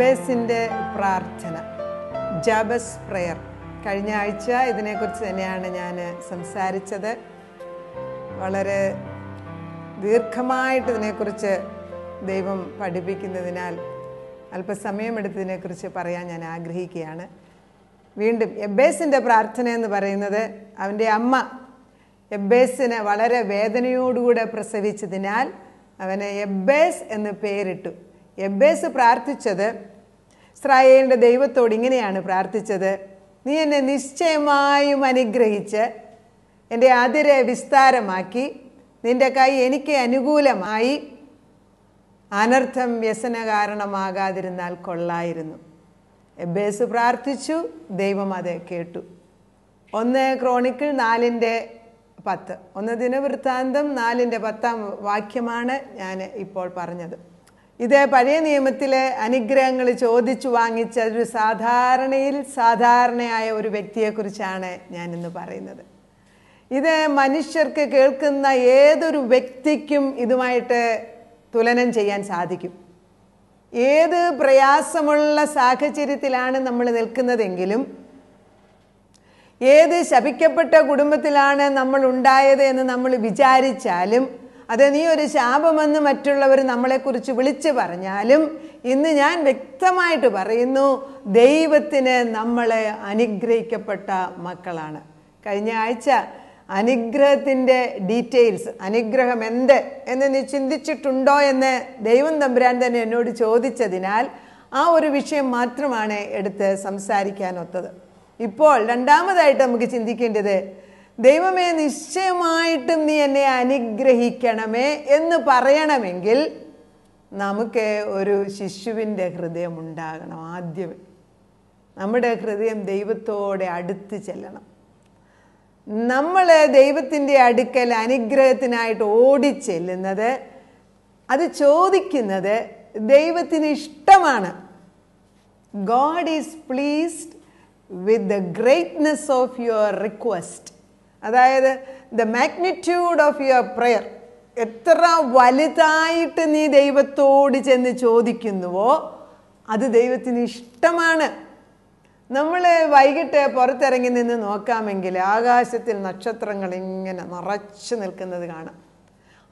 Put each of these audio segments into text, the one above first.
എബേസിന്റെ പ്രാർത്ഥന ജാബസ് പ്രയർ കഴിഞ്ഞ ആഴ്ച ഇതിനെക്കുറിച്ച് തന്നെയാണ് ഞാൻ സംസാരിച്ചത്. വളരെ ദീർഘമായിട്ട് ഇതിനെക്കുറിച്ച് ദൈവം പഠിപ്പിക്കുന്നതിനാൽ അല്പസമയമെടുത്തതിനെക്കുറിച്ച് പറയാൻ ഞാൻ ആഗ്രഹിക്കുകയാണ്. വീണ്ടും എബേസിന്റെ പ്രാർത്ഥന എന്ന് പറയുന്നത് അവന്റെ അമ്മ എബേസിനെ വളരെ വേദനയോടുകൂടെ പ്രസവിച്ചതിനാൽ അവനെ എബേസ് എന്ന് പേരിട്ടു. എബേസ് പ്രാർത്ഥിച്ചത് ഇസ്രായേലിന്റെ ദൈവത്തോട് ഇങ്ങനെയാണ് പ്രാർത്ഥിച്ചത്. നീ എന്നെ നിശ്ചയമായും അനുഗ്രഹിച്ച് എന്റെ അതിരെ വിസ്താരമാക്കി. നിന്റെ കൈ എനിക്ക് അനുകൂലമായി. അനർത്ഥം വ്യസന കാരണമാകാതിരുന്നാൽ കൊള്ളായിരുന്നു. എബേസ് പ്രാർത്ഥിച്ചു ദൈവം അത് കേട്ടു. ഒന്ന് ക്രോണിക്കിൾ നാലിന്റെ പത്ത്. ഒന്ന് ദിനവൃത്താന്തം നാലിന്റെ പത്താം വാക്യമാണ് ഞാൻ ഇപ്പോൾ പറഞ്ഞത്. ഇത് പഴയ നിയമത്തിലെ അനുഗ്രഹങ്ങൾ ചോദിച്ചു വാങ്ങിച്ച ഒരു സാധാരണയിൽ സാധാരണയായ ഒരു വ്യക്തിയെക്കുറിച്ചാണ് ഞാനിന്ന് പറയുന്നത്. ഇത് മനുഷ്യർക്ക് കേൾക്കുന്ന ഏതൊരു വ്യക്തിക്കും ഇതുമായിട്ട് തുലനം ചെയ്യാൻ സാധിക്കും. ഏത് പ്രയാസമുള്ള സാഹചര്യത്തിലാണ് നമ്മൾ നിൽക്കുന്നതെങ്കിലും ഏത് ശപിക്കപ്പെട്ട കുടുംബത്തിലാണ് നമ്മൾ ഉണ്ടായത് എന്ന് നമ്മൾ വിചാരിച്ചാലും അത് നീ ഒരു ശാപമെന്ന് മറ്റുള്ളവർ നമ്മളെക്കുറിച്ച് വിളിച്ച് പറഞ്ഞാലും ഇന്ന് ഞാൻ വ്യക്തമായിട്ട് പറയുന്നു ദൈവത്തിന് നമ്മളെ അനുഗ്രഹിക്കപ്പെട്ട മക്കളാണ്. കഴിഞ്ഞ ആഴ്ച അനുഗ്രഹത്തിന്റെ ഡീറ്റെയിൽസ് അനുഗ്രഹം എന്ത് എന്ന് നീ ചിന്തിച്ചിട്ടുണ്ടോ എന്ന് ദൈവം തമ്പുരാൻ തന്നെ എന്നോട് ചോദിച്ചതിനാൽ ആ ഒരു വിഷയം മാത്രമാണ് എടുത്ത് സംസാരിക്കാനൊത്തത് ഇപ്പോൾ രണ്ടാമതായിട്ട് നമുക്ക് ചിന്തിക്കേണ്ടത് ദൈവമേ നിശ്ചയമായിട്ടും നീ എന്നെ അനുഗ്രഹിക്കണമേ എന്ന് പറയണമെങ്കിൽ നമുക്ക് ഒരു ശിശുവിന്റെ ഹൃദയം ഉണ്ടാകണം ആദ്യമേ. നമ്മുടെ ഹൃദയം ദൈവത്തോടെ അടുത്ത് ചെല്ലണം. നമ്മൾ ദൈവത്തിന്റെ അടുക്കൽ അനുഗ്രഹത്തിനായിട്ട് ഓടിച്ചെല്ലുന്നത് അത് ചോദിക്കുന്നത് ദൈവത്തിന് ഇഷ്ടമാണ്. God is pleased with the greatness of your request അതായത് the magnitude of your prayer എത്ര വലുതായിട്ട് നീ ദൈവത്തോട് ചെന്ന് ചോദിക്കുന്നുവോ അത് ദൈവത്തിന് ഇഷ്ടമാണ്. നമ്മൾ വൈകിട്ട് പുറത്തിറങ്ങി നിന്ന് നോക്കാമെങ്കിൽ ആകാശത്തിൽ നക്ഷത്രങ്ങൾ ഇങ്ങനെ നിറച്ചു നിൽക്കുന്നത് കാണാം.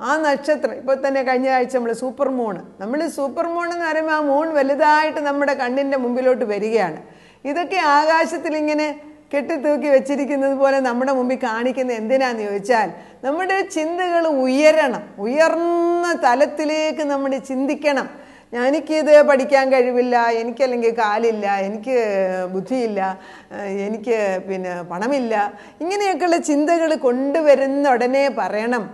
ആ നക്ഷത്രം ഇപ്പോൾ തന്നെ കഴിഞ്ഞ ആഴ്ച നമ്മൾ സൂപ്പർ മൂണ് നമ്മൾ സൂപ്പർ മൂൺ എന്ന് പറയുമ്പോൾ ആ മൂൺ വലുതായിട്ട് നമ്മുടെ കണ്ണിന്റെ മുമ്പിലോട്ട് വരികയാണ്. ഇതൊക്കെ ആകാശത്തിൽ ഇങ്ങനെ കെട്ടിത്തൂക്കി വെച്ചിരിക്കുന്നത് പോലെ നമ്മുടെ മുമ്പിൽ കാണിക്കുന്ന എന്തിനാന്ന് ചോദിച്ചാൽ നമ്മുടെ ചിന്തകൾ ഉയരണം ഉയർന്ന തലത്തിലേക്ക് നമ്മൾ ചിന്തിക്കണം. എനിക്കിത് പഠിക്കാൻ കഴിവില്ല എനിക്കല്ലെങ്കിൽ കാലില്ല എനിക്ക് ബുദ്ധിയില്ല എനിക്ക് പിന്നെ പണമില്ല. ഇങ്ങനെയൊക്കെയുള്ള ചിന്തകൾ കൊണ്ടുവരുന്ന ഉടനെ പറയണം.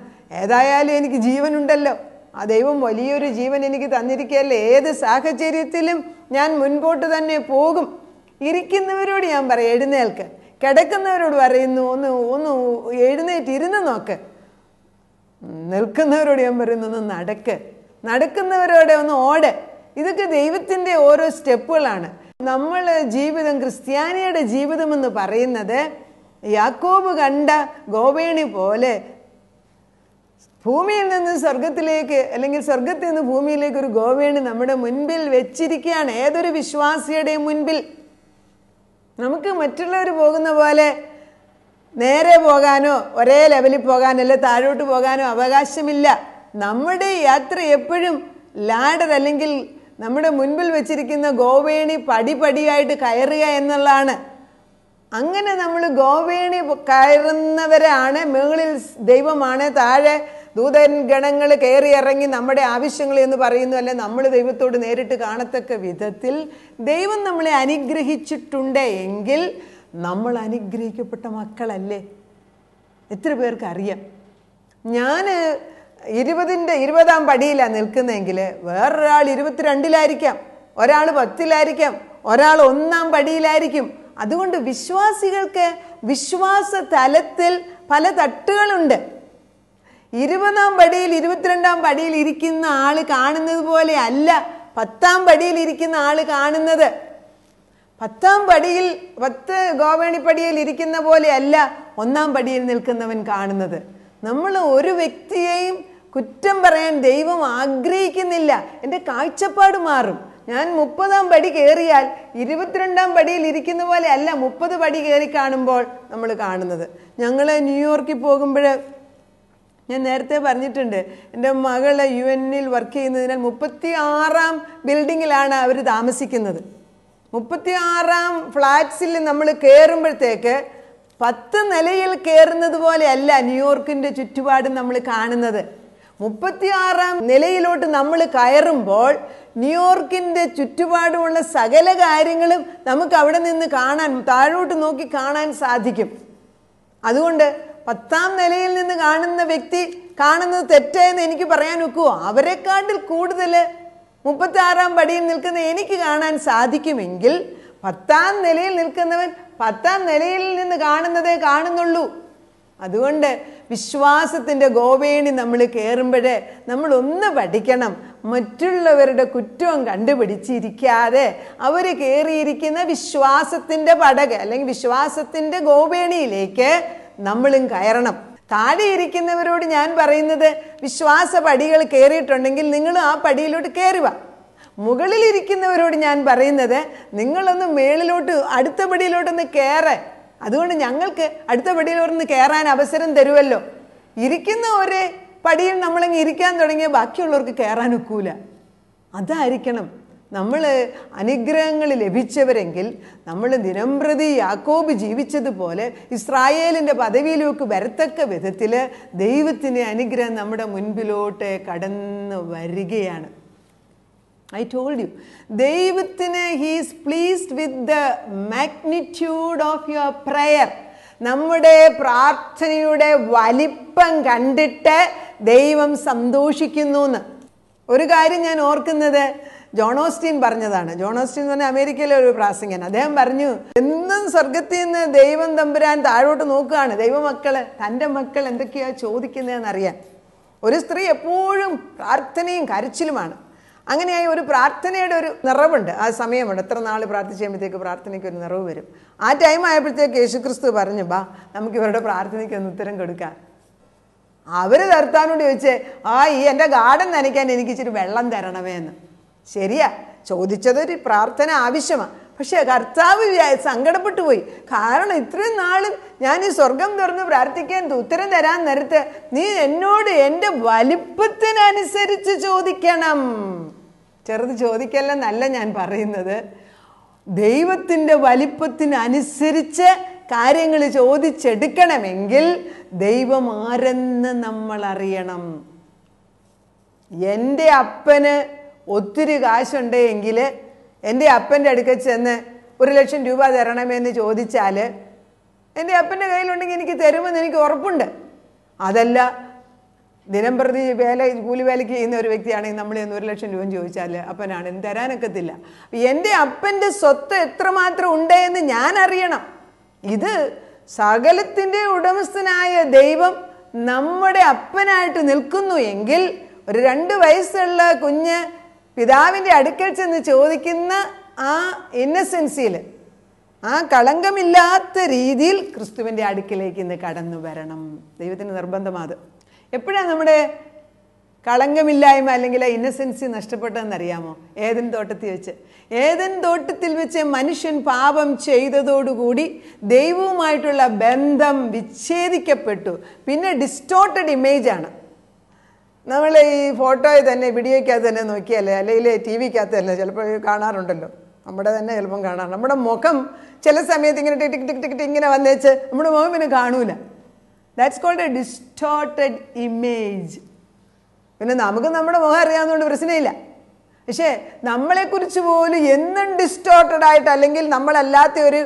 ഏതായാലും എനിക്ക് ജീവനുണ്ടല്ലോ. ആ ദൈവം വലിയൊരു ജീവൻ എനിക്ക് തന്നിരിക്കുകയല്ലേ? ഏത് സാഹചര്യത്തിലും ഞാൻ മുൻപോട്ട് തന്നെ പോകും. ഇരിക്കുന്നവരോട് ഞാൻ പറയാം എഴുന്നേൽക്ക്. കിടക്കുന്നവരോട് പറയുന്നു ഒന്ന് ഒന്ന് എഴുന്നേറ്റ് ഇരുന്ന് നോക്ക്. നിൽക്കുന്നവരോട് ഞാൻ പറയുന്നു ഒന്ന് നടക്ക്. നടക്കുന്നവരോട് ഒന്ന് ഓട്. ഇതൊക്കെ ദൈവത്തിന്റെ ഓരോ സ്റ്റെപ്പുകളാണ്. നമ്മൾ ജീവിതം ക്രിസ്ത്യാനിയുടെ ജീവിതം എന്ന് പറയുന്നത് യാക്കോബ് കണ്ട ഗോവേണി പോലെ ഭൂമിയിൽ നിന്ന് സ്വർഗത്തിലേക്ക് അല്ലെങ്കിൽ സ്വർഗത്തിൽ നിന്ന് ഭൂമിയിലേക്ക് ഒരു ഗോവേണി നമ്മുടെ മുൻപിൽ വെച്ചിരിക്കുകയാണ്. ഏതൊരു വിശ്വാസിയുടെയും മുൻപിൽ. നമുക്ക് മറ്റുള്ളവർ പോകുന്ന പോലെ നേരെ പോകാനോ ഒരേ ലെവലിൽ പോകാനോ അല്ലെ താഴോട്ട് പോകാനോ അവകാശമില്ല. നമ്മുടെ യാത്ര എപ്പോഴും ലാഡർ അല്ലെങ്കിൽ നമ്മുടെ മുൻപിൽ വെച്ചിരിക്കുന്ന ഗോവേണി പടിപടിയായിട്ട് കയറുക എന്നുള്ളതാണ്. അങ്ങനെ നമ്മൾ ഗോവേണി കയറുന്നവരാണ് മുകളിൽ ദൈവമാണ് താഴെ ദൂതൻ ഗണങ്ങൾ കയറി ഇറങ്ങി നമ്മുടെ ആവശ്യങ്ങൾ എന്ന് പറയുന്നു അല്ലെ? നമ്മൾ ദൈവത്തോട് നേരിട്ട് കാണത്തക്ക വിധത്തിൽ ദൈവം നമ്മളെ അനുഗ്രഹിച്ചിട്ടുണ്ട് എങ്കിൽ നമ്മൾ അനുഗ്രഹിക്കപ്പെട്ട മക്കളല്ലേ? എത്ര പേർക്ക് അറിയാം? ഞാൻ ഇരുപതിന്റെ ഇരുപതാം പടിയിലാണ് നിൽക്കുന്നതെങ്കിൽ വേറൊരാൾ ഇരുപത്തിരണ്ടിലായിരിക്കാം ഒരാൾ പത്തിലായിരിക്കാം ഒരാൾ ഒന്നാം പടിയിലായിരിക്കും. അതുകൊണ്ട് വിശ്വാസികൾക്ക് വിശ്വാസ തലത്തിൽ പല തട്ടുകളുണ്ട്. ഇരുപതാം പടിയിൽ ഇരുപത്തിരണ്ടാം പടിയിൽ ഇരിക്കുന്ന ആൾ കാണുന്നത് പോലെ അല്ല. പത്താം പടിയിൽ ഇരിക്കുന്ന ആൾ കാണുന്നത്. പത്താം പടിയിൽ പത്ത് ഗോവേണിപ്പടിയിൽ ഇരിക്കുന്ന പോലെ അല്ല ഒന്നാം പടിയിൽ നിൽക്കുന്നവൻ കാണുന്നത്. നമ്മൾ ഒരു വ്യക്തിയെയും കുറ്റം പറയാൻ ദൈവം ആഗ്രഹിക്കുന്നില്ല. എന്റെ കാഴ്ചപ്പാട് മാറും. ഞാൻ മുപ്പതാം പടി കയറിയാൽ ഇരുപത്തിരണ്ടാം പടിയിൽ ഇരിക്കുന്ന പോലെ അല്ല മുപ്പത് പടി കയറി കാണുമ്പോൾ നമ്മൾ കാണുന്നത്. ഞങ്ങൾ ന്യൂയോർക്കിൽ പോകുമ്പോൾ ഞാൻ നേരത്തെ പറഞ്ഞിട്ടുണ്ട് എന്റെ മകൾ യു എന്നിൽ വർക്ക് ചെയ്യുന്നതിനാൽ മുപ്പത്തി ആറാം ബിൽഡിങ്ങിലാണ് അവർ താമസിക്കുന്നത്. മുപ്പത്തി ആറാം ഫ്ലാറ്റ്സിൽ നമ്മൾ കയറുമ്പോഴത്തേക്ക് പത്ത് നിലയിൽ കയറുന്നത് പോലെയല്ല ന്യൂയോർക്കിന്റെ ചുറ്റുപാടും നമ്മൾ കാണുന്നത്. മുപ്പത്തിയാറാം നിലയിലോട്ട് നമ്മൾ കയറുമ്പോൾ ന്യൂയോർക്കിന്റെ ചുറ്റുപാടുമുള്ള സകല കാര്യങ്ങളും നമുക്ക് അവിടെ നിന്ന് കാണാൻ താഴോട്ട് നോക്കി കാണാൻ സാധിക്കും. അതുകൊണ്ട് പത്താം നിലയിൽ നിന്ന് കാണുന്ന വ്യക്തി കാണുന്നത് തെറ്റെന്ന് എനിക്ക് പറയാൻ ഒക്കുമോ അവരെക്കാട്ടിൽ കൂടുതൽ മുപ്പത്തി ആറാം പടിയിൽ നിൽക്കുന്ന എനിക്ക് കാണാൻ സാധിക്കുമെങ്കിൽ പത്താം നിലയിൽ നിൽക്കുന്നവൻ പത്താം നിലയിൽ നിന്ന് കാണുന്നതേ കാണുന്നുള്ളൂ. അതുകൊണ്ട് വിശ്വാസത്തിന്റെ ഗോവേണി നമ്മൾ കയറുമ്പോഴേ നമ്മൾ ഒന്ന് പഠിക്കണം. മറ്റുള്ളവരുടെ കുറ്റവും കണ്ടുപിടിച്ചിരിക്കാതെ അവർ കയറിയിരിക്കുന്ന വിശ്വാസത്തിന്റെ പടക് അല്ലെങ്കിൽ വിശ്വാസത്തിന്റെ ഗോവേണിയിലേക്ക് നമ്മളും കയറണം. താഴെ ഇരിക്കുന്നവരോട് ഞാൻ പറയുന്നത് വിശ്വാസ പടികൾ കയറിയിട്ടുണ്ടെങ്കിൽ നിങ്ങൾ ആ പടിയിലോട്ട് കയറുക. മുകളിലിരിക്കുന്നവരോട് ഞാൻ പറയുന്നത് നിങ്ങളൊന്ന് മേളിലോട്ട് അടുത്ത പടിയിലോട്ടൊന്ന് കയറേ. അതുകൊണ്ട് ഞങ്ങൾക്ക് അടുത്ത പടിയിലോട്ടൊന്ന് കയറാൻ അവസരം തരുമല്ലോ ഇരിക്കുന്ന ഒരു പടിയിൽ നമ്മളിങ്ങ് ഇരിക്കാൻ തുടങ്ങിയ ബാക്കിയുള്ളവർക്ക് കയറാൻ ഒക്കൂല. അതായിരിക്കണം. നമ്മൾ അനുഗ്രഹങ്ങൾ ലഭിച്ചവരെങ്കിൽ നമ്മൾ ദിനംപ്രതി യാക്കോബ് ജീവിച്ചതുപോലെ ഇസ്രായേലിന്റെ പദവിയിലേക്ക് വരത്തക്ക വിധത്തിൽ ദൈവത്തിന്റെ അനുഗ്രഹം നമ്മുടെ മുൻപിലോട്ട് കടന്നു വരികയാണ്. ഐ ടോൾഡ് യു ദൈവത്തിന് he's pleased with the magnitude of your prayer നമ്മുടെ പ്രാർത്ഥനയുടെ വലിപ്പം കണ്ടിട്ട് ദൈവം സന്തോഷിക്കുന്നു എന്ന്. ഒരു കാര്യം ഞാൻ ഓർക്കുന്നത് ജോണോസ്റ്റീൻ പറഞ്ഞതാണ്. ജോണോസ്റ്റീൻ എന്ന് പറഞ്ഞാൽ അമേരിക്കയിലെ ഒരു പ്രാസംഗൻ അദ്ദേഹം പറഞ്ഞു എന്നും സ്വർഗത്തിൽ നിന്ന് ദൈവം തമ്പുരാൻ താഴോട്ട് നോക്കുകയാണ്. ദൈവമക്കൾ തന്റെ മക്കൾ എന്തൊക്കെയാ ചോദിക്കുന്നതെന്ന് അറിയാൻ ഒരു സ്ത്രീ എപ്പോഴും പ്രാർത്ഥനയും കരച്ചിലുമാണ്. അങ്ങനെയായി ഒരു പ്രാർത്ഥനയുടെ ഒരു നിറവുണ്ട്. ആ സമയമുണ്ട്. എത്ര നാൾ പ്രാർത്ഥിച്ച് കഴിയുമ്പോഴത്തേക്ക് പ്രാർത്ഥനയ്ക്ക് ഒരു നിറവ് വരും. ആ ടൈം ആയപ്പോഴത്തേക്ക് യേശുക്രിസ്തു പറഞ്ഞു ബാ നമുക്ക് ഇവരുടെ പ്രാർത്ഥനയ്ക്ക് ഒന്ന് ഉത്തരം കൊടുക്കാം. അവർ തർത്താനോട് ചോദിച്ചേ ആ ഈ എന്റെ ഗാർഡൻ നനയ്ക്കാൻ എനിക്ക് ഇച്ചിരി വെള്ളം തരണമേ എന്ന് ശരിയാ. ചോദിച്ചതൊരു പ്രാർത്ഥന ആവശ്യമാണ് പക്ഷേ കർത്താവ് സങ്കടപ്പെട്ടു പോയി. കാരണം ഇത്രയും നാളും ഞാൻ ഈ സ്വർഗം തുറന്ന് പ്രാർത്ഥിക്കാൻ ഉത്തരം തരാൻ നേരത്ത് നീ എന്നോട് എന്റെ വലിപ്പത്തിനനുസരിച്ച് ചോദിക്കണം. ചെറുത് ചോദിക്കല്ലെന്നല്ല ഞാൻ പറയുന്നത്. ദൈവത്തിന്റെ വലിപ്പത്തിനനുസരിച്ച് കാര്യങ്ങൾ ചോദിച്ചെടുക്കണമെങ്കിൽ ദൈവം ആരെന്ന് നമ്മൾ അറിയണം. എന്റെ അപ്പന് ഒത്തിരി കാശുണ്ടെങ്കിൽ എന്റെ അപ്പന്റെ അടുക്കൽ ചെന്ന് ഒരു ലക്ഷം രൂപ തരണമെന്ന് ചോദിച്ചാൽ എന്റെ അപ്പന്റെ കയ്യിലുണ്ടെങ്കിൽ എനിക്ക് തരുമെന്ന് എനിക്ക് ഉറപ്പുണ്ട്. അതല്ല ദിനം പ്രതി വേല കൂലി വേലയ്ക്ക് ചെയ്യുന്ന ഒരു വ്യക്തിയാണെങ്കിൽ നമ്മൾ ഇന്ന് ഒരു ലക്ഷം രൂപ ചോദിച്ചാൽ അപ്പനാണ് എന്ന് തരാനൊക്കത്തില്ല. എന്റെ അപ്പന്റെ സ്വത്ത് എത്രമാത്രം ഉണ്ട് എന്ന് ഞാൻ അറിയണം. ഇത് സകലത്തിന്റെ ഉടമസ്ഥനായ ദൈവം നമ്മുടെ അപ്പനായിട്ട് നിൽക്കുന്നു എങ്കിൽ ഒരു രണ്ട് വയസ്സുള്ള കുഞ്ഞ് പിതാവിന്റെ അടുക്കൽ ചെന്ന് ചോദിക്കുന്ന ആ ഇന്നസെൻസിയിൽ ആ കളങ്കമില്ലാത്ത രീതിയിൽ ക്രിസ്തുവിന്റെ അടുക്കിലേക്ക് ഇന്ന് കടന്നു വരണം. ദൈവത്തിന് നിർബന്ധമാത് എപ്പോഴാണ് നമ്മുടെ കളങ്കമില്ലായ്മ അല്ലെങ്കിൽ ആ ഇന്നസെൻസി നഷ്ടപ്പെട്ടതെന്നറിയാമോ? ഏതൻ തോട്ടത്തിൽ വെച്ച്. ഏതൻ തോട്ടത്തിൽ വെച്ച് മനുഷ്യൻ പാപം ചെയ്തതോടുകൂടി ദൈവവുമായിട്ടുള്ള ബന്ധം വിച്ഛേദിക്കപ്പെട്ടു. പിന്നെ ഡിസ്റ്റോർട്ടഡ് ഇമേജാണ് നമ്മൾ ഈ ഫോട്ടോയിൽ തന്നെ വീഡിയോയ്ക്കകത്ത് തന്നെ നോക്കിയല്ലേ അല്ലെങ്കിൽ ടി വിക്കകത്ത് തന്നെ ചിലപ്പോൾ കാണാറുണ്ടല്ലോ. നമ്മുടെ തന്നെ ചിലപ്പം കാണാറ് നമ്മുടെ മുഖം ചില സമയത്ത് ഇങ്ങനെ ടിക് ടിക് ടിക് ടിക് ഇങ്ങനെ വന്നേച്ച് നമ്മുടെ മുഖം പിന്നെ കാണൂല. That's called a distorted image പിന്നെ നമുക്ക് നമ്മുടെ മുഖം അറിയാവുന്നതുകൊണ്ട് പ്രശ്നമില്ല. പക്ഷേ നമ്മളെക്കുറിച്ച് പോലും എന്നും ഡിസ്റ്റോർട്ടഡ് ആയിട്ട് അല്ലെങ്കിൽ നമ്മളല്ലാത്ത ഒരു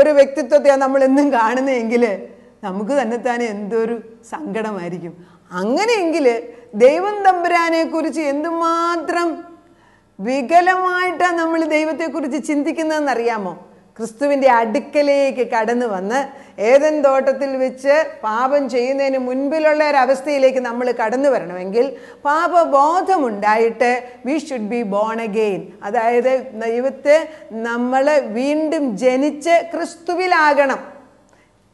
ഒരു വ്യക്തിത്വത്തെയാണ് നമ്മൾ എന്നും കാണുന്നതെങ്കിൽ നമുക്ക് തന്നെ തന്നെത്താനെ എന്തൊരു സങ്കടമായിരിക്കും. അങ്ങനെയെങ്കിൽ ദൈവം തമ്പുരാനെ കുറിച്ച് എന്തുമാത്രം വികലമായിട്ടാണ് നമ്മൾ ദൈവത്തെക്കുറിച്ച് ചിന്തിക്കുന്നതെന്ന് അറിയാമോ ക്രിസ്തുവിന്റെ അടുക്കലേക്ക് കടന്നു വന്ന് ഏതൻ തോട്ടത്തിൽ വെച്ച് പാപം ചെയ്യുന്നതിന് മുൻപിലുള്ള ഒരവസ്ഥയിലേക്ക് നമ്മൾ കടന്നു വരണമെങ്കിൽ പാപബോധമുണ്ടായിട്ട് we should be born again അതായത് ദൈവത്തെ നമ്മൾ വീണ്ടും ജനിച്ച് ക്രിസ്തുവിലാകണം.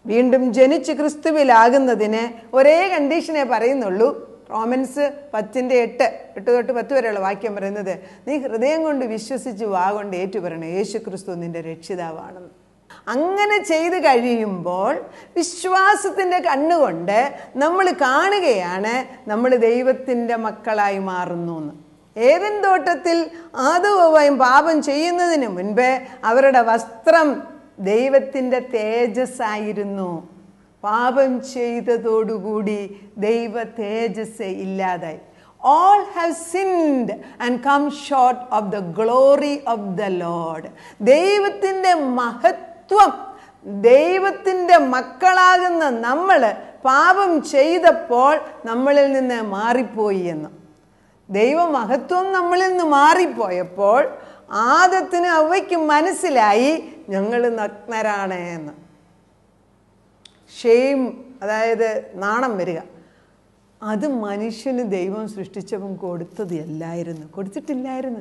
വീണ്ടും ജനിച്ച് ക്രിസ്തുവിലാകുന്നതിന് ഒരേ കണ്ടീഷനെ പറയുന്നുള്ളൂ. റോമൻസ് പത്തിന്റെ എട്ട് എട്ട് തൊട്ട് പത്ത് വരെയുള്ള വാക്യം പറയുന്നത് നീ ഹൃദയം കൊണ്ട് വിശ്വസിച്ച് വാ കൊണ്ട് ഏറ്റുപറയണം യേശു ക്രിസ്തു നിന്റെ രക്ഷിതാവാണെന്ന്. അങ്ങനെ ചെയ്ത് കഴിയുമ്പോൾ വിശ്വാസത്തിന്റെ കണ്ണുകൊണ്ട് നമ്മൾ കാണുകയാണ് നമ്മൾ ദൈവത്തിന്റെ മക്കളായി മാറുന്നു എന്ന്. ഏതൻ തോട്ടത്തിൽ ആദവുമായും പാപം ചെയ്യുന്നതിന് മുൻപേ അവരുടെ വസ്ത്രം ദൈവത്തിന്റെ തേജസ്സായിരുന്നു. പാപം ചെയ്തതോടുകൂടി ദൈവ തേജസ് ഇല്ലാതായി. All have sinned and come short of the glory of the Lord ദൈവത്തിന്റെ മഹത്വം ദൈവത്തിന്റെ മക്കളാകുന്ന നമ്മൾ പാപം ചെയ്തപ്പോൾ നമ്മളിൽ നിന്ന് മാറിപ്പോയി എന്ന്. ദൈവമഹത്വം നമ്മളിൽ നിന്ന് മാറിപ്പോയപ്പോൾ ആദത്തിന് അവയ്ക്ക് മനസ്സിലായി ഞങ്ങൾ നഗ്നരാണ് എന്ന്. ഷെയിം അതായത് നാണം വരിക. അത് മനുഷ്യന് ദൈവം സൃഷ്ടിച്ചപ്പം കൊടുത്തത് അല്ലായിരുന്നു. കൊടുത്തിട്ടില്ലായിരുന്നു.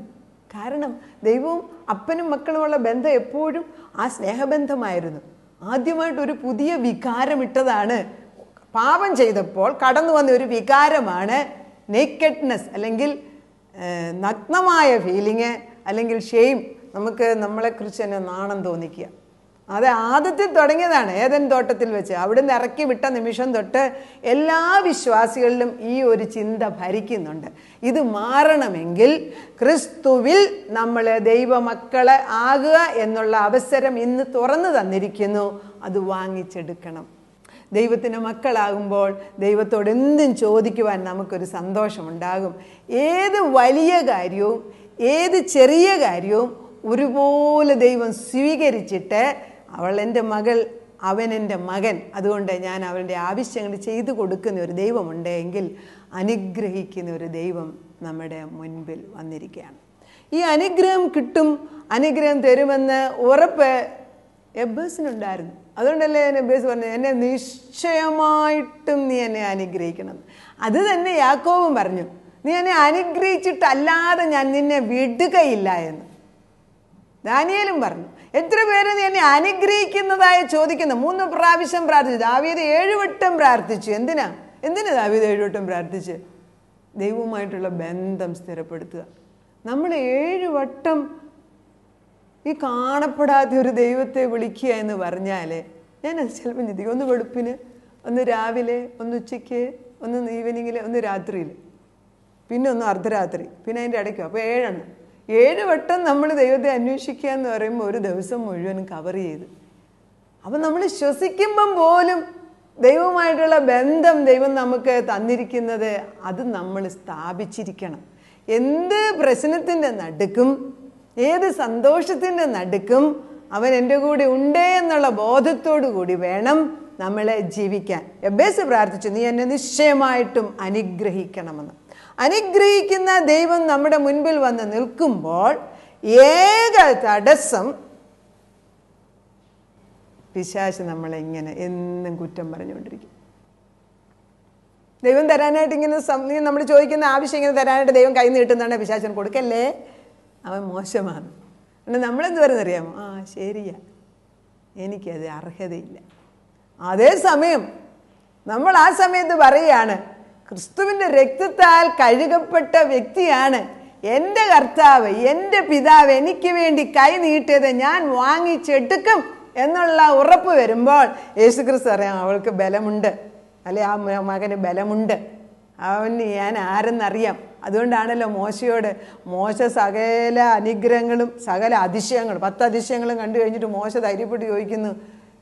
കാരണം ദൈവവും അപ്പനും മക്കളുമുള്ള ബന്ധം എപ്പോഴും ആ സ്നേഹബന്ധമായിരുന്നു. ആദ്യമായിട്ട് ഒരു പുതിയ വികാരമിട്ടതാണ്. പാപം ചെയ്തപ്പോൾ കടന്നു വന്ന ഒരു വികാരമാണ് നേക്കഡ്നെസ് അല്ലെങ്കിൽ നഗ്നമായ ഫീലിങ് അല്ലെങ്കിൽ ഷെയിം. നമുക്ക് നമ്മളെക്കുറിച്ച് തന്നെ നാണം തോന്നിക്കുക. അത് ആദ്യത്തിൽ തുടങ്ങിയതാണ് ഏതൻ തോട്ടത്തിൽ വെച്ച്. അവിടുന്ന് ഇറക്കി വിട്ട നിമിഷം തൊട്ട് എല്ലാ വിശ്വാസികളിലും ഈ ഒരു ചിന്ത ഭരിക്കുന്നുണ്ട്. ഇത് മാറണമെങ്കിൽ ക്രിസ്തുവിൽ നമ്മൾ ദൈവമക്കളെ ആകുക എന്നുള്ള അവസരം ഇന്ന് തുറന്നു തന്നിരിക്കുന്നു. അത് വാങ്ങിച്ചെടുക്കണം. ദൈവത്തിന്റെ മക്കളാകുമ്പോൾ ദൈവത്തോട് എന്തും ചോദിക്കുവാൻ നമുക്കൊരു സന്തോഷമുണ്ടാകും. ഏത് വലിയ കാര്യവും ഏത് ചെറിയ കാര്യവും ഒരുപോലെ ദൈവം സ്വീകരിച്ചിട്ട് അവൾ എന്റെ മകൾ അവൻ എന്റെ മകൻ. അതുകൊണ്ട് ഞാൻ അവന്റെ ആവശ്യങ്ങൾ ചെയ്തു കൊടുക്കുന്ന ഒരു ദൈവമുണ്ട് എങ്കിൽ അനുഗ്രഹിക്കുന്ന ഒരു ദൈവം നമ്മുടെ മുൻപിൽ വന്നിരിക്കുകയാണ്. ഈ അനുഗ്രഹം കിട്ടും അനുഗ്രഹം തരുമെന്ന് ഉറപ്പ് എബേസിനുണ്ടായിരുന്നു അതുകൊണ്ടല്ലേ ഞാൻ എബേസ് പറഞ്ഞു എന്നെ നിശ്ചയമായിട്ടും നീ എന്നെ അനുഗ്രഹിക്കണം. അത് തന്നെ യാക്കോവും പറഞ്ഞു. നീ എന്നെ അനുഗ്രഹിച്ചിട്ടല്ലാതെ ഞാൻ നിന്നെ വിടുകയില്ല എന്ന്. ദാനിയലും പറഞ്ഞു. എത്ര പേര് എന്നെ അനുഗ്രഹിക്കുന്നതായി ചോദിക്കുന്നു? മൂന്ന് പ്രാവശ്യം പ്രാർത്ഥിച്ചു. ദാവീദ് ഏഴുവട്ടം പ്രാർത്ഥിച്ചു. എന്തിനാ? എന്തിനാ ദാവീദ് ഏഴുവട്ടം പ്രാർത്ഥിച്ച്? ദൈവവുമായിട്ടുള്ള ബന്ധം സ്ഥിരപ്പെടുത്തുക. നമ്മൾ ഏഴുവട്ടം ഈ കാണപ്പെടാത്ത ഒരു ദൈവത്തെ വിളിക്കുക എന്ന് പറഞ്ഞാൽ ഞാനത് ചിലപ്പോൾ ചിന്തിക്കും ഒന്ന് വെളുപ്പിന് ഒന്ന് രാവിലെ ഒന്ന് ഉച്ചയ്ക്ക് ഒന്ന് ഈവനിങ്ങിൽ ഒന്ന് രാത്രിയിൽ പിന്നെ ഒന്ന് അർദ്ധരാത്രി. പിന്നെ അതിന്റെ ഇടയ്ക്കും. അപ്പോൾ ഏഴെണ്ണം. ഏഴ് വട്ടം നമ്മൾ ദൈവത്തെ അന്വേഷിക്കുക എന്ന് പറയുമ്പോൾ ഒരു ദിവസം മുഴുവനും കവർ ചെയ്ത്. അപ്പം നമ്മൾ ശ്വസിക്കുമ്പം പോലും ദൈവമായിട്ടുള്ള ബന്ധം ദൈവം നമുക്ക് തന്നിരിക്കുന്നത് അത് നമ്മൾ സ്ഥാപിച്ചിരിക്കണം. എന്ത് പ്രശ്നത്തിന്റെ നടുക്കും ഏത് സന്തോഷത്തിന്റെ നടുക്കും അവൻ എന്റെ കൂടെ ഉണ്ട് എന്നുള്ള ബോധത്തോടു കൂടി വേണം നമ്മളെ ജീവിക്കാൻ. എബേസ് പ്രാർത്ഥിച്ചു നീ എന്നെ നിശ്ചയമായിട്ടും അനുഗ്രഹിക്കണമെന്ന്. അനുഗ്രഹിക്കുന്ന ദൈവം നമ്മുടെ മുൻപിൽ വന്ന് നിൽക്കുമ്പോൾ ഏക തടസ്സം പിശാശ് നമ്മളെ ഇങ്ങനെ എന്നും കുറ്റം പറഞ്ഞുകൊണ്ടിരിക്കും. ദൈവം തരാനായിട്ട് ഇങ്ങനെ നമ്മൾ ചോദിക്കുന്ന ആവശ്യം ഇങ്ങനെ തരാനായിട്ട് ദൈവം കൈ നീട്ടുന്നതാണ് പിശാചിന് കൊടുക്കല്ലേ? അവൻ മോശമാണ്. എന്നാൽ നമ്മളെന്ത് പറയുന്നറിയാമോ? ആ ശരിയാ. എനിക്കത് അർഹതയില്ല. അതേസമയം നമ്മൾ ആ സമയത്ത് പറയുകയാണ് ക്രിസ്തുവിന്റെ രക്തത്താൽ കഴുകപ്പെട്ട വ്യക്തിയാണ് എന്റെ കർത്താവ് എന്റെ പിതാവ് എനിക്ക് വേണ്ടി കൈ നീട്ടിയത് ഞാൻ വാങ്ങിച്ചെടുക്കും എന്നുള്ള ഉറപ്പ് വരുമ്പോൾ യേശു ക്രിസ്തു അറിയാം അവൾക്ക് ബലമുണ്ട്. അല്ലെ ആ മകന് ബലമുണ്ട്. അവന് ഞാൻ ആരെന്നറിയാം. അതുകൊണ്ടാണല്ലോ മോശയോട് മോശ സകല അനുഗ്രഹങ്ങളും സകല അതിശയങ്ങളും പത്ത് അതിശയങ്ങളും കണ്ടു കഴിഞ്ഞിട്ട് മോശ ധൈര്യപ്പെട്ട് ചോദിക്കുന്നു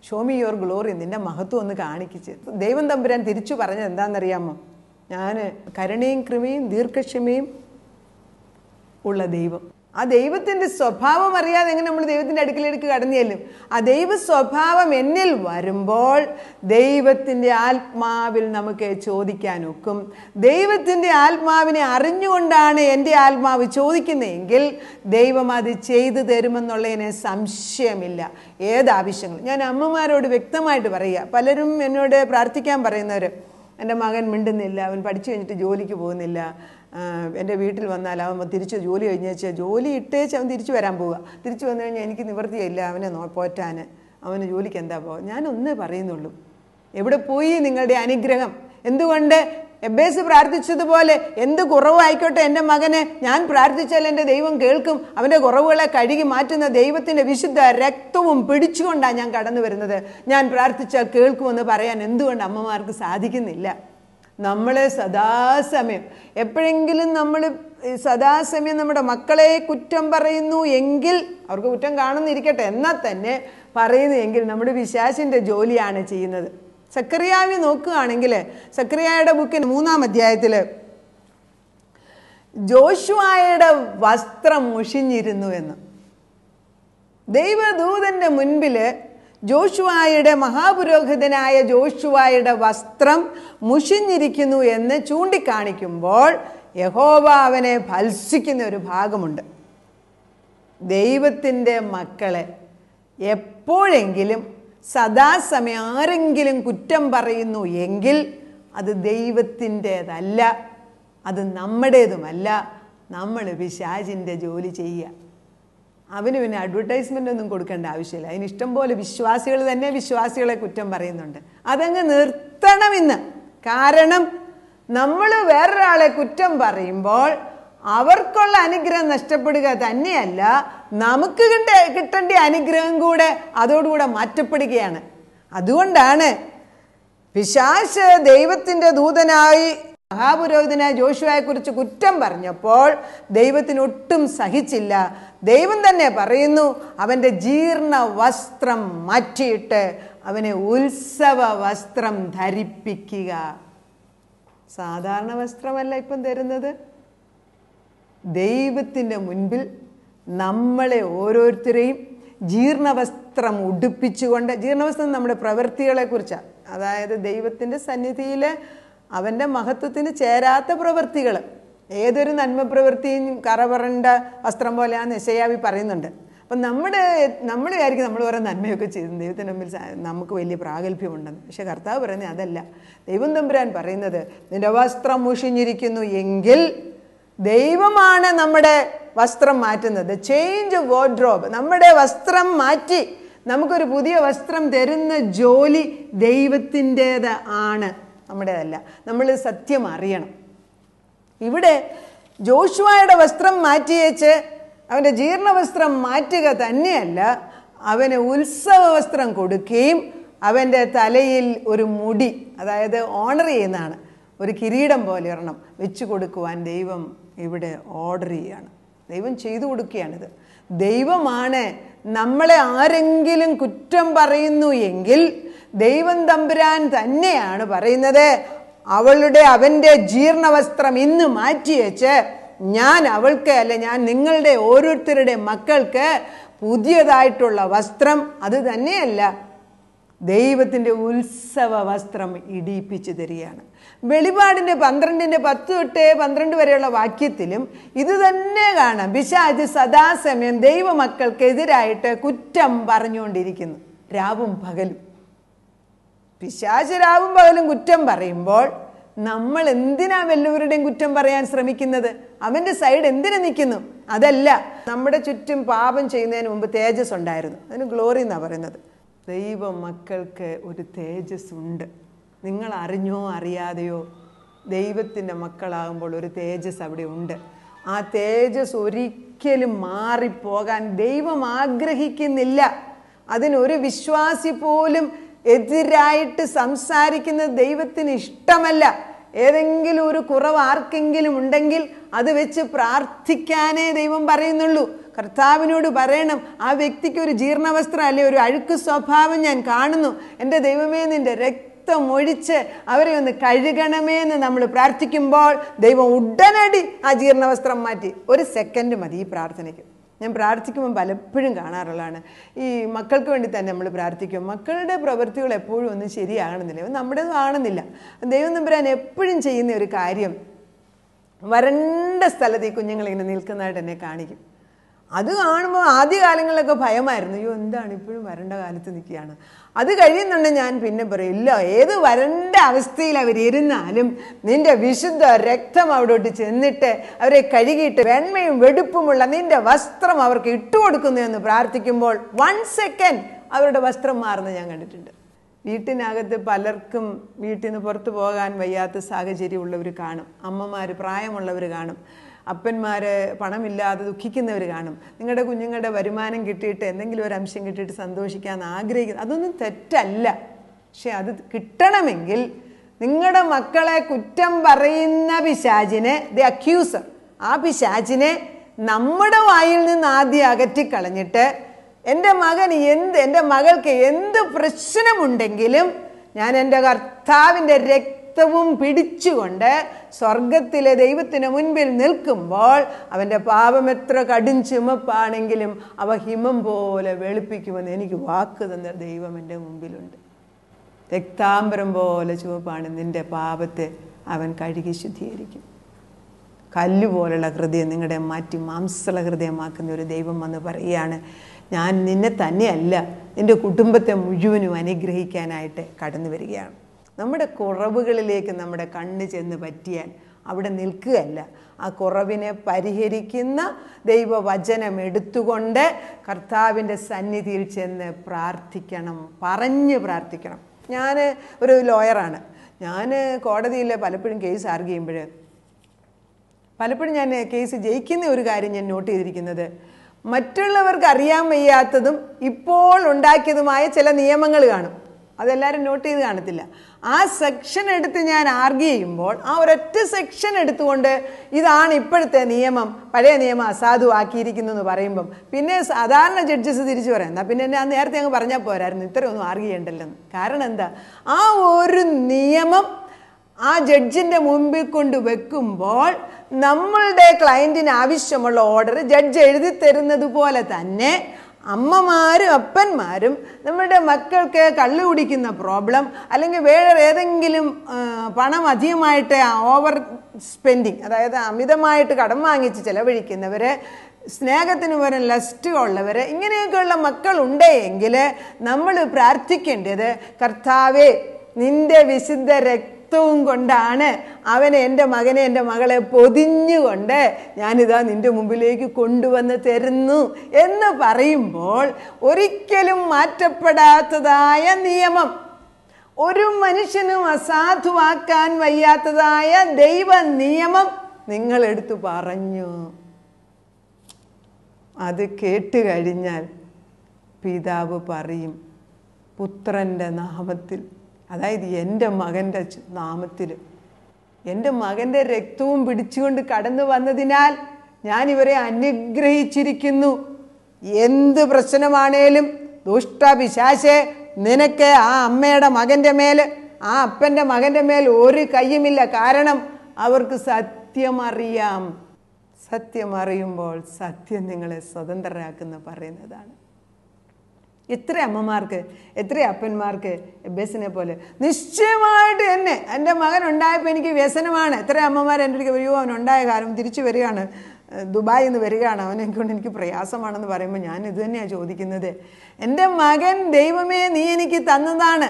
ഷോമി യുവർ ഗ്ലോറി നിന്റെ മഹത്വം ഒന്ന് കാണിക്കിച്ച് ദൈവം തമ്പുരാൻ തിരിച്ചു പറഞ്ഞത് എന്താണെന്നറിയാമോ? ഞാൻ കരുണയും കൃമയും ദീർഘക്ഷമയും ഉള്ള ദൈവം. ആ ദൈവത്തിന്റെ സ്വഭാവം അറിയാതെ എങ്ങനെ നമ്മൾ ദൈവത്തിന്റെ അടുക്കലേക്ക് കടന്നു ആ ദൈവ സ്വഭാവം എന്നിൽ വരുമ്പോൾ ദൈവത്തിന്റെ ആത്മാവിൽ നമുക്ക് ചോദിക്കാനൊക്കും. ദൈവത്തിന്റെ ആത്മാവിനെ അറിഞ്ഞുകൊണ്ടാണ് എന്റെ ആത്മാവ് ചോദിക്കുന്നതെങ്കിൽ ദൈവം അത് ചെയ്തു തരുമെന്നുള്ളതിന് സംശയമില്ല. ഏത് ഞാൻ അമ്മമാരോട് വ്യക്തമായിട്ട് പറയുക. പലരും എന്നോട് പ്രാർത്ഥിക്കാൻ പറയുന്നവർ എന്റെ മകൻ മിണ്ടുന്നില്ല അവൻ പഠിച്ചു കഴിഞ്ഞിട്ട് ജോലിക്ക് പോകുന്നില്ല. എന്റെ വീട്ടിൽ വന്നാൽ അവൻ തിരിച്ച് ജോലി കഴിഞ്ഞ് വെച്ചാൽ ജോലി ഇട്ടേച്ച് അവൻ തിരിച്ചു വരാൻ പോവുക. തിരിച്ചു വന്നു കഴിഞ്ഞാൽ എനിക്ക് നിവൃത്തിയില്ല അവനെ നോ പോറ്റാൻ. അവന് ജോലിക്ക് എന്താ പോകുക ഞാനൊന്നേ പറയുന്നുള്ളൂ. എവിടെ പോയി നിങ്ങളുടെ അനുഗ്രഹം? എന്തുകൊണ്ട് എബേസ് പ്രാർത്ഥിച്ചതുപോലെ എന്ത് കുറവായിക്കോട്ടെ എന്റെ മകനെ. ഞാൻ പ്രാർത്ഥിച്ചാൽ എന്റെ ദൈവം കേൾക്കും. അവന്റെ കുറവുകളെ കഴുകി മാറ്റുന്ന ദൈവത്തിന്റെ വിശുദ്ധ രക്തവും പിടിച്ചുകൊണ്ടാണ് ഞാൻ കടന്നു വരുന്നത്. ഞാൻ പ്രാർത്ഥിച്ചാൽ കേൾക്കുമെന്ന് പറയാൻ എന്തുകൊണ്ട് അമ്മമാർക്ക് സാധിക്കുന്നില്ല? നമ്മൾ സദാസമയം. എപ്പോഴെങ്കിലും നമ്മൾ സദാസമയം നമ്മുടെ മക്കളെ കുറ്റം പറയുന്നു എങ്കിൽ അവർക്ക് കുറ്റം കാണുന്നിരിക്കട്ടെ എന്നാൽ തന്നെ പറയുന്നു എങ്കിൽ നമ്മുടെ വിശ്വാസിന്റെ ജോലിയാണ് ചെയ്യുന്നത്. സക്രിയാവി നോക്കുകയാണെങ്കിൽ സക്രിയായുടെ ബുക്കിന് മൂന്നാം അധ്യായത്തിൽ ജോഷുവായുടെ വസ്ത്രം മുഷിഞ്ഞിരുന്നു എന്ന്. ദൈവദൂതന്റെ മുൻപിൽ ജോഷുവായുടെ മഹാപുരോഹിതനായ ജോഷുവായുടെ വസ്ത്രം മുഷിഞ്ഞിരിക്കുന്നു എന്ന് ചൂണ്ടിക്കാണിക്കുമ്പോൾ യഹോവ അവനെ ഭത്സിക്കുന്ന ഒരു ഭാഗമുണ്ട്. ദൈവത്തിന്റെ മക്കളെ എപ്പോഴെങ്കിലും സദാസമയം ആരെങ്കിലും കുറ്റം പറയുന്നു എങ്കിൽ അത് ദൈവത്തിന്റെതല്ല അത് നമ്മുടേതുമല്ല. നമ്മൾ പിശാചിന്റെ ജോലി ചെയ്യുക. അവന് പിന്നെ അഡ്വർടൈസ്മെന്റ് ഒന്നും കൊടുക്കേണ്ട ആവശ്യമില്ല. അതിന് ഇഷ്ടം പോലെ വിശ്വാസികൾ തന്നെ വിശ്വാസികളെ കുറ്റം പറയുന്നുണ്ട്. അതങ്ങ് നിർത്തണമെന്ന് കാരണം നമ്മൾ വേറൊരാളെ കുറ്റം പറയുമ്പോൾ അവർക്കുള്ള അനുഗ്രഹം നഷ്ടപ്പെടുക തന്നെയല്ല നമുക്ക് കിട്ട കിട്ടേണ്ട അനുഗ്രഹം കൂടെ അതോടുകൂടെ മാറ്റപ്പെടുകയാണ്. അതുകൊണ്ടാണ് പിശാശ് ദൈവത്തിന്റെ ദൂതനായി മഹാപുരോഹിതനായ ജോഷുവായെ കുറിച്ച് കുറ്റം പറഞ്ഞപ്പോൾ ദൈവത്തിന് ഒട്ടും സഹിച്ചില്ല. ദൈവം തന്നെ പറയുന്നു അവന്റെ ജീർണ വസ്ത്രം മാറ്റിയിട്ട് അവനെ ഉത്സവ വസ്ത്രം ധരിപ്പിക്കുക. സാധാരണ വസ്ത്രമല്ല ഇപ്പം തരുന്നത്. ദൈവത്തിന്റെ മുൻപിൽ നമ്മളെ ഓരോരുത്തരെയും ജീർണവസ്ത്രം ഉടുപ്പിച്ചുകൊണ്ട് ജീർണവസ്ത്രം നമ്മുടെ പ്രവൃത്തികളെ കുറിച്ചാണ് അതായത് ദൈവത്തിന്റെ സന്നിധിയിൽ അവന്റെ മഹത്വത്തിന് ചേരാത്ത പ്രവൃത്തികൾ ഏതൊരു നന്മ പ്രവൃത്തിയും കറപറണ്ട വസ്ത്രം പോലെയാണ് നിശയാവി പറയുന്നുണ്ട്. അപ്പം നമ്മുടെ നമ്മൾ വിചാരിക്കും നമ്മൾ ഓരോ നന്മയൊക്കെ ചെയ്തു ദൈവത്തിന്റെ മുമ്പിൽ നമുക്ക് വലിയ പ്രാഗൽഭ്യമുണ്ടെന്ന്. പക്ഷെ കർത്താവ് പറയുന്നത് അതല്ല. ദൈവം തമ്പുരാൻ പറയുന്നത് നിന്റെ വസ്ത്രം മുഷിഞ്ഞിരിക്കുന്നു എങ്കിൽ ദൈവമാണ് നമ്മുടെ വസ്ത്രം മാറ്റുന്നത്. ചേഞ്ച് വാർഡ്രോബ് നമ്മുടെ വസ്ത്രം മാറ്റി. നമുക്കൊരു പുതിയ വസ്ത്രം തരുന്ന ജോലി ദൈവത്തിന്റേത് ആണ് നമ്മുടേതല്ല. നമ്മൾ സത്യം അറിയണം. ഇവിടെ ജോഷുവായുടെ വസ്ത്രം മാറ്റിയേച്ച് അവന്റെ ജീർണ വസ്ത്രം മാറ്റുക തന്നെയല്ല അവന് ഉത്സവ വസ്ത്രം കൊടുക്കുകയും അവന്റെ തലയിൽ ഒരു മുടി അതായത് ഓണർ ചെയ്യുന്നതാണ് ഒരു കിരീടം പോലെ ഒരെണ്ണം വെച്ചു കൊടുക്കുവാൻ ദൈവം ഇവിടെ ഓർഡർ ചെയ്യുകയാണ് ദൈവം ചെയ്തു കൊടുക്കുകയാണിത്. ദൈവമാണ് നമ്മളെ ആരെങ്കിലും കുറ്റം പറയുന്നു എങ്കിൽ ദൈവം തമ്പുരാൻ തന്നെയാണ് പറയുന്നത്. അവളുടെ അവന്റെ ജീർണവസ്ത്രം ഇന്ന് മാറ്റിവെച്ച് ഞാൻ അവൾക്ക് അല്ല ഞാൻ നിങ്ങളുടെ ഓരോരുത്തരുടെ മക്കൾക്ക് പുതിയതായിട്ടുള്ള വസ്ത്രം അത് തന്നെയല്ല ദൈവത്തിന്റെ ഉത്സവ വസ്ത്രം ഇടിയിപ്പിച്ചു തരികയാണ്. വെളിപാടിന്റെ പന്ത്രണ്ടിന്റെ പത്ത് തൊട്ട് പന്ത്രണ്ട് വരെയുള്ള വാക്യത്തിലും ഇത് തന്നെ കാണാം. പിശാജ് സദാസമയം ദൈവമക്കൾക്കെതിരായിട്ട് കുറ്റം പറഞ്ഞുകൊണ്ടിരിക്കുന്നു. രാവും പകലും. പിശാജ് രാവും പകലും കുറ്റം പറയുമ്പോൾ നമ്മൾ എന്തിനാ വല്ലവരുടെയും കുറ്റം പറയാൻ ശ്രമിക്കുന്നത്? അവന്റെ സൈഡ് എന്തിനു നിൽക്കുന്നു? അതല്ല നമ്മുടെ ചുറ്റും പാപം ചെയ്യുന്നതിന് മുമ്പ് തേജസ് ഉണ്ടായിരുന്നു അതിന് ഗ്ലോറി എന്നാണ് പറയുന്നത്. ദൈവ മക്കൾക്ക് ഒരു തേജസ് ഉണ്ട് നിങ്ങൾ അറിഞ്ഞോ അറിയാതെയോ ദൈവത്തിന്റെ മക്കളാകുമ്പോൾ ഒരു തേജസ് അവിടെ ഉണ്ട്. ആ തേജസ് ഒരിക്കലും മാറിപ്പോകാൻ ദൈവം ആഗ്രഹിക്കുന്നില്ല. അതിനൊരു വിശ്വാസി പോലും എതിരായിട്ട് സംസാരിക്കുന്നത് ദൈവത്തിന് ഇഷ്ടമല്ല. ഏതെങ്കിലും ഒരു കുറവ് ആർക്കെങ്കിലും ഉണ്ടെങ്കിൽ അത് വെച്ച് പ്രാർത്ഥിക്കാനേ ദൈവം പറയുന്നുള്ളൂ. കർത്താവിനോട് പറയണം ആ വ്യക്തിക്ക് ഒരു ജീർണവസ്ത്രം അല്ലെ ഒരു അഴുക്ക് സ്വഭാവം ഞാൻ കാണുന്നു. എന്റെ ദൈവമേ നിന്റെ രക്തം ഒഴിച്ച് അവരെ ഒന്ന് കഴുകണമേ എന്ന് നമ്മൾ പ്രാർത്ഥിക്കുമ്പോൾ ദൈവം ഉടനടി ആ ജീർണവസ്ത്രം മാറ്റി. ഒരു സെക്കൻഡ് മതി ഈ പ്രാർത്ഥനയ്ക്ക്. ഞാൻ പ്രാർത്ഥിക്കുമ്പോൾ പലപ്പോഴും കാണാറുള്ളതാണ്. ഈ മക്കൾക്ക് വേണ്ടി തന്നെ നമ്മൾ പ്രാർത്ഥിക്കും. മക്കളുടെ പ്രവൃത്തികൾ എപ്പോഴും ഒന്നും ശരിയാകണമെന്നില്ല. നമ്മുടേതും ആണെന്നില്ല ദൈവം നമ്പുരാൻ എപ്പോഴും ചെയ്യുന്ന ഒരു കാര്യം വരണ്ട സ്ഥലത്ത് ഈ കുഞ്ഞുങ്ങളിങ്ങനെ നിൽക്കുന്നതായിട്ട് എന്നെ കാണിക്കും. അത് കാണുമ്പോൾ ആദ്യ കാലങ്ങളിലൊക്കെ ഭയമായിരുന്നു. അയ്യോ എന്താണ് ഇപ്പോഴും വരണ്ട കാലത്ത് നിൽക്കുകയാണ്. അത് കഴിയുന്നുണ്ട് ഞാൻ പിന്നെ പറയും ഇല്ല ഏത് വരണ്ട അവസ്ഥയിൽ അവരിരുന്നാലും നിന്റെ വിശുദ്ധ രക്തം അവിടോട്ട് ചെന്നിട്ട് അവരെ കഴുകിയിട്ട് വെണ്മയും വെടുപ്പുമുള്ള നിന്റെ വസ്ത്രം അവർക്ക് ഇട്ടുകൊടുക്കുന്നു എന്ന് പ്രാർത്ഥിക്കുമ്പോൾ വൺ സെക്കൻഡ് അവരുടെ വസ്ത്രം മാറുന്നത് ഞാൻ കണ്ടിട്ടുണ്ട്. വീട്ടിനകത്ത് പലർക്കും വീട്ടിൽ നിന്ന് പുറത്തു പോകാൻ വയ്യാത്ത സാഹചര്യമുള്ളവർ കാണും. അമ്മമാർ പ്രായമുള്ളവർ കാണും. അപ്പന്മാർ പണമില്ലാതെ ദുഃഖിക്കുന്നവർ കാണും. നിങ്ങളുടെ കുഞ്ഞുങ്ങളുടെ വരുമാനം കിട്ടിയിട്ട് എന്തെങ്കിലും ഒരു അംശം കിട്ടിയിട്ട് സന്തോഷിക്കാൻ ആഗ്രഹിക്കുന്നു അതൊന്നും തെറ്റല്ല. പക്ഷെ അത് കിട്ടണമെങ്കിൽ നിങ്ങളുടെ മക്കളെ കുറ്റം പറയുന്ന പിശാചിനെ ദി അക്യൂസർ ആ പിശാചിനെ നമ്മുടെ വായിൽ നിന്ന് ആദ്യം അകറ്റിക്കളഞ്ഞിട്ട് എന്റെ മകൻ എന്ത് എന്റെ മകൾക്ക് എന്ത് പ്രശ്നമുണ്ടെങ്കിലും ഞാൻ എന്റെ കർത്താവിന്റെ രക്തവും പിടിച്ചുകൊണ്ട് സ്വർഗത്തിലെ ദൈവത്തിന് മുൻപിൽ നിൽക്കുമ്പോൾ അവന്റെ പാപം എത്ര കടും ചുമപ്പാണെങ്കിലും അവ ഹിമം പോലെ വെളുപ്പിക്കുമെന്ന് എനിക്ക് വാക്ക് തന്ന ദൈവം എന്റെ മുമ്പിലുണ്ട്. രക്താംബരം പോലെ ചുവപ്പാണ് നിന്റെ പാപത്തെ അവൻ കഴുകി ശുദ്ധീകരിക്കും. കല്ലുപോലുള്ള ഹൃദയം നിങ്ങളുടെ മാറ്റി മാംസള ഹൃദയമാക്കുന്ന ഒരു ദൈവം വന്ന് പറയുകയാണ് ഞാൻ നിന്നെ തന്നെയല്ല നിന്റെ കുടുംബത്തെ മുഴുവനും അനുഗ്രഹിക്കാനായിട്ട് കടന്നു വരികയാണ്. നമ്മുടെ കുറവുകളിലേക്ക് നമ്മുടെ കണ്ണ് ചെന്ന് പറ്റിയാൽ അവിടെ നിൽക്കുകയല്ല. ആ കുറവിനെ പരിഹരിക്കുന്ന ദൈവവചനം എടുത്തുകൊണ്ട് കർത്താവിന്റെ സന്നിധിയിൽ ചെന്ന് പ്രാർത്ഥിക്കണം പറഞ്ഞ് പ്രാർത്ഥിക്കണം. ഞാൻ ഒരു ലോയറാണ്. ഞാൻ കോടതിയിൽ പലപ്പോഴും കേസ് ആർഗ്യ ചെയ്യുമ്പോൾ പലപ്പോഴും ഞാൻ കേസ് ജയിക്കുന്ന ഒരു കാര്യം ഞാൻ നോട്ട് ചെയ്തിരിക്കുന്നത്. മറ്റുള്ളവർക്ക് അറിയാൻ വയ്യാത്തതും ഇപ്പോൾ ഉണ്ടാക്കിയതുമായ ചില നിയമങ്ങൾ കാണും. അതെല്ലാവരും നോട്ട് ചെയ്ത് കാണത്തില്ല. ആ സെക്ഷൻ എടുത്ത് ഞാൻ ആർഗ്യ ചെയ്യുമ്പോൾ ആ ഒരൊറ്റ സെക്ഷൻ എടുത്തുകൊണ്ട് ഇതാണ് ഇപ്പോഴത്തെ നിയമം പഴയ നിയമം അസാധുവാക്കിയിരിക്കുന്നു എന്ന് പറയുമ്പം. പിന്നെ സാധാരണ ജഡ്ജസ് തിരിച്ചു പറയാം എന്നാൽ പിന്നെ ആ നേരത്തെ അങ്ങ് പറഞ്ഞാൽ പോരായിരുന്നു ഇത്രയൊന്നും ആർഗ്യ ചെയ്യണ്ടല്ലെന്ന് കാരണം എന്താ? ആ ഒരു നിയമം ആ ജഡ്ജിന്റെ മുമ്പിൽ കൊണ്ട് വെക്കുമ്പോൾ നമ്മളുടെ ക്ലയന്റിന് ആവശ്യമുള്ള ഓർഡർ ജഡ്ജ് എഴുതി തരുന്നത് പോലെ തന്നെ അമ്മമാരും അപ്പന്മാരും നമ്മുടെ മക്കൾക്ക് കള്ളു കുടിക്കുന്ന പ്രോബ്ലം അല്ലെങ്കിൽ വേറെ ഏതെങ്കിലും പണം അധികമായിട്ട് ഓവർ സ്പെൻഡിങ് അതായത് അമിതമായിട്ട് കടം വാങ്ങിച്ച് ചിലവഴിക്കുന്നവർ സ്നേഹത്തിന് പകരം ലസ്റ്റ് ഉള്ളവർ ഇങ്ങനെയൊക്കെയുള്ള മക്കളുണ്ട് എങ്കിൽ നമ്മൾ പ്രാർത്ഥിക്കേണ്ടത് കർത്താവേ നിന്റെ വിശുദ്ധ രക്തവും കൊണ്ടാണ് അവനെ എന്റെ മകനെ എന്റെ മകളെ പൊതിഞ്ഞുകൊണ്ട് ഞാനിതാ നിന്റെ മുമ്പിലേക്ക് കൊണ്ടുവന്ന് തരുന്നു എന്ന് പറയുമ്പോൾ ഒരിക്കലും മാറ്റപ്പെടാത്തതായ നിയമം. ഒരു മനുഷ്യനും അസാധുവാക്കാൻ വയ്യാത്തതായ ദൈവ നിയമം നിങ്ങൾ എടുത്തു പറഞ്ഞു. അത് കേട്ട് കഴിഞ്ഞാൽ പിതാവ് പറയും പുത്രന്റെ നാമത്തിൽ അതായത് എന്റെ മകന്റെ നാമത്തിൽ. എന്റെ മകന്റെ രക്തവും പിടിച്ചുകൊണ്ട് കടന്നു വന്നതിനാൽ ഞാൻ ഇവരെ അനുഗ്രഹിച്ചിരിക്കുന്നു. എന്ത് പ്രശ്നമാണേലും ദുഷ്ട പിശാശെ നിനക്ക് ആ അമ്മയുടെ മകന്റെ മേൽ ആ അപ്പന്റെ മകന്റെ മേൽ ഒരു കയ്യുമില്ല കാരണം അവർക്ക് സത്യമറിയാം. സത്യം അറിയുമ്പോൾ സത്യം നിങ്ങളെ സ്വതന്ത്രരാക്കുന്ന പറയുന്നതാണ്. എത്ര അമ്മമാർക്ക് എത്ര അപ്പന്മാർക്ക് ബസ്സിനെ പോലെ. നിശ്ചയമായിട്ട് എന്നെ എന്റെ മകൻ ഉണ്ടായപ്പോൾ എനിക്ക് വ്യസനമാണ്. എത്ര അമ്മമാർ എന്റെ അടുത്ത് അയ്യോ അവൻ ഉണ്ടായ കാലം തിരിച്ചു വരികയാണ്. ദുബായിൽ നിന്ന് വരികയാണ്. അവനെ കൊണ്ട് എനിക്ക് പ്രയാസമാണെന്ന് പറയുമ്പോൾ ഞാൻ ഇത് തന്നെയാണ് ചോദിക്കുന്നത്. എന്റെ മകൻ ദൈവമേ നീ എനിക്ക് തന്നതാണ്.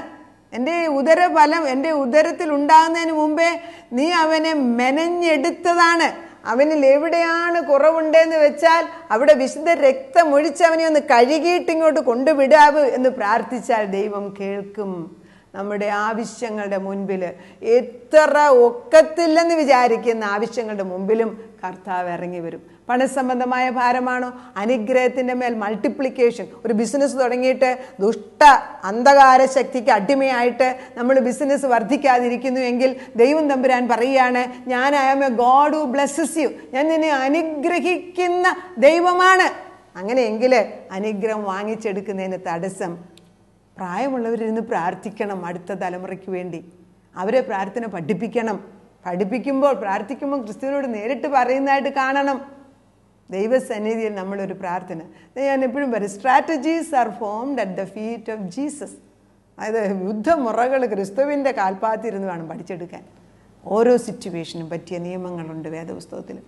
എന്റെ ഉദരഫലം എന്റെ ഉദരത്തിൽ ഉണ്ടാകുന്നതിന് മുമ്പേ നീ അവനെ മെനഞ്ഞെടുത്തതാണ്. അവനിൽ എവിടെയാണ് കുറവുണ്ടെന്ന് വെച്ചാൽ അവിടെ വിശുദ്ധ രക്തം ഒഴിച്ച് അവനെ ഒന്ന് കഴുകിയിട്ട് ഇങ്ങോട്ട് കൊണ്ടുവിടാവ് എന്ന് പ്രാർത്ഥിച്ചാൽ ദൈവം കേൾക്കും. നമ്മുടെ ആവശ്യങ്ങളുടെ മുൻപിൽ എത്ര ഒക്കത്തില്ലെന്ന് വിചാരിക്കുന്ന ആവശ്യങ്ങളുടെ മുമ്പിലും കർത്താവ് ഇറങ്ങി വരും. പണസംബന്ധമായ ഭാരമാണോ? അനുഗ്രഹത്തിന്റെ മേൽ മൾട്ടിപ്ലിക്കേഷൻ ഒരു ബിസിനസ് തുടങ്ങിയിട്ട് ദുഷ്ട അന്ധകാര ശക്തിക്ക് അടിമയായിട്ട് നമ്മൾ ബിസിനസ് വർദ്ധിക്കാതിരിക്കുന്നു എങ്കിൽ ദൈവം തമ്പുരാൻ പറയുകയാണ് ഞാൻ I am a God who blesses you ഞാൻ നിന്നെ അനുഗ്രഹിക്കുന്ന ദൈവമാണ്. അങ്ങനെയെങ്കിൽ അനുഗ്രഹം വാങ്ങിച്ചെടുക്കുന്നതിന് തടസ്സം പ്രായമുള്ളവരിരുന്ന് പ്രാർത്ഥിക്കണം അടുത്ത തലമുറയ്ക്ക് വേണ്ടി. അവരെ പ്രാർത്ഥന പഠിപ്പിക്കണം. പഠിപ്പിക്കുമ്പോൾ പ്രാർത്ഥിക്കുമ്പോൾ ക്രിസ്തുവിനോട് നേരിട്ട് പറയുന്നതായിട്ട് കാണണം. ദൈവസന്നിധിയിൽ നമ്മളൊരു പ്രാർത്ഥന. ഞാൻ എപ്പോഴും പറയും strategies are formed at the feet of Jesus അതായത് യുദ്ധമുറകൾ ക്രിസ്തുവിന്റെ കാൽപ്പാത്തിരുന്ന് വേണം പഠിച്ചെടുക്കാൻ. ഓരോ സിറ്റുവേഷനും പറ്റിയ നിയമങ്ങളുണ്ട് വേദപുസ്തകത്തിൽ.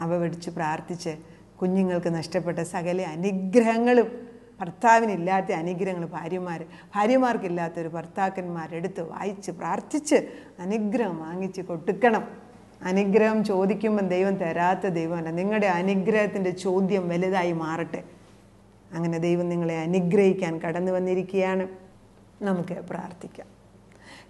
അവ പഠിച്ച് പ്രാർത്ഥിച്ച് കുഞ്ഞുങ്ങൾക്ക് നഷ്ടപ്പെട്ട സകല അനുഗ്രഹങ്ങളും ഭർത്താവിനില്ലാത്ത അനുഗ്രഹങ്ങൾ ഭാര്യമാർ ഭാര്യമാർക്കില്ലാത്തൊരു ഭർത്താക്കന്മാരെടുത്ത് വായിച്ച് പ്രാർത്ഥിച്ച് അനുഗ്രഹം വാങ്ങിച്ച് കൊടുക്കണം. അനുഗ്രഹം ചോദിക്കുമ്പം ദൈവം തരാത്ത ദൈവമല്ല. നിങ്ങളുടെ അനുഗ്രഹത്തിന്റെ ചോദ്യം വലുതായി മാറട്ടെ. അങ്ങനെ ദൈവം നിങ്ങളെ അനുഗ്രഹിക്കാൻ കടന്നു വന്നിരിക്കുകയാണ്. നമുക്ക് പ്രാർത്ഥിക്കാം.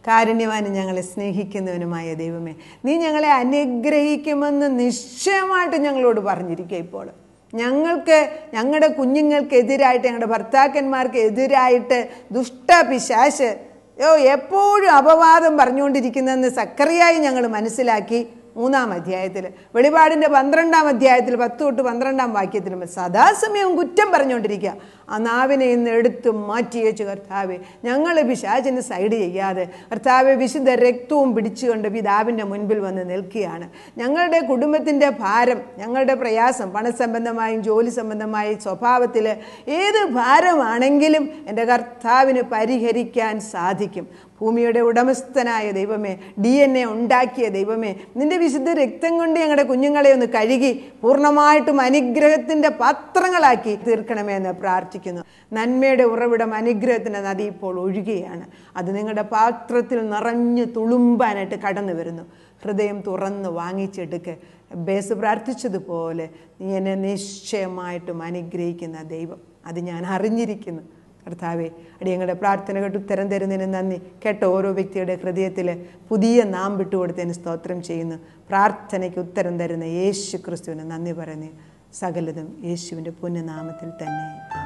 കാരുണ്യവാനും ഞങ്ങളെ സ്നേഹിക്കുന്നവനുമായ ദൈവമേ നീ ഞങ്ങളെ അനുഗ്രഹിക്കുമെന്ന് നിശ്ചയമായിട്ട് ഞങ്ങളോട് പറഞ്ഞിരിക്കുക ഇപ്പോൾ. ഞങ്ങൾക്ക് ഞങ്ങളുടെ കുഞ്ഞുങ്ങൾക്കെതിരായിട്ട് ഞങ്ങളുടെ ഭർത്താക്കന്മാർക്ക് എതിരായിട്ട് ദുഷ്ടപിശാശ് യോ എപ്പോഴും അപവാദം പറഞ്ഞുകൊണ്ടിരിക്കുന്നതെന്ന് സക്കറിയായി ഞങ്ങൾ മനസ്സിലാക്കി. മൂന്നാം അധ്യായത്തിൽ. വെളിപാടിന്റെ പന്ത്രണ്ടാം അധ്യായത്തിൽ പത്ത് തൊട്ട് പന്ത്രണ്ടാം വാക്യത്തിലും സദാസമയവും കുറ്റം പറഞ്ഞുകൊണ്ടിരിക്കുക. ആ നാവിനെ ഇന്ന് എടുത്ത് മാറ്റിയേച്ചു കർത്താവെ. ഞങ്ങൾ പിശാചിന് സൈഡ് ചെയ്യാതെ കർത്താവെ വിശുദ്ധ രക്തവും പിടിച്ചുകൊണ്ട് പിതാവിന്റെ മുൻപിൽ വന്ന് നിൽക്കുകയാണ്. ഞങ്ങളുടെ കുടുംബത്തിന്റെ ഭാരം ഞങ്ങളുടെ പ്രയാസം പണസംബന്ധമായും ജോലി സംബന്ധമായും സ്വഭാവത്തിൽ ഏത് ഭാരമാണെങ്കിലും എന്റെ കർത്താവിന് പരിഹരിക്കാൻ സാധിക്കും. ഭൂമിയുടെ ഉടമസ്ഥനായ ദൈവമേ ഡി എൻ എ ഉണ്ടാക്കിയ ദൈവമേ നിന്റെ വിശുദ്ധ രക്തം കൊണ്ട് ഞങ്ങളുടെ കുഞ്ഞുങ്ങളെ ഒന്ന് കഴുകി പൂർണമായിട്ടും അനുഗ്രഹത്തിന്റെ പാത്രങ്ങളാക്കി തീർക്കണമേ എന്ന് പ്രാർത്ഥിക്കുന്നു. നന്മയുടെ ഉറവിടം അനുഗ്രഹത്തിന്റെ നദി ഇപ്പോൾ ഒഴുകുകയാണ് അത് നിങ്ങളുടെ പാത്രത്തിൽ നിറഞ്ഞു തുളുമ്പാനായിട്ട് കടന്നു വരുന്നു. ഹൃദയം തുറന്ന് വാങ്ങിച്ചെടുക്ക്. ബേസ് പ്രാർത്ഥിച്ചതുപോലെ നീ എന്നെ നിശ്ചയമായിട്ടും അനുഗ്രഹിക്കുന്ന ദൈവം. അത് ഞാൻ അറിഞ്ഞിരിക്കുന്നു. കർത്താവെ അടിയങ്ങളുടെ പ്രാർത്ഥന കേട്ട് ഉത്തരം തരുന്നതിന് നന്ദി. കേട്ട ഓരോ വ്യക്തിയുടെ ഹൃദയത്തിൽ പുതിയ നാം വിട്ടുകൊടുത്തതിന് സ്തോത്രം ചെയ്യുന്നു. പ്രാർത്ഥനയ്ക്ക് ഉത്തരം തരുന്ന യേശു ക്രിസ്തുവിന് നന്ദി പറയുന്നു. സകലതും യേശുവിന്റെ പുണ്യനാമത്തിൽ തന്നെ.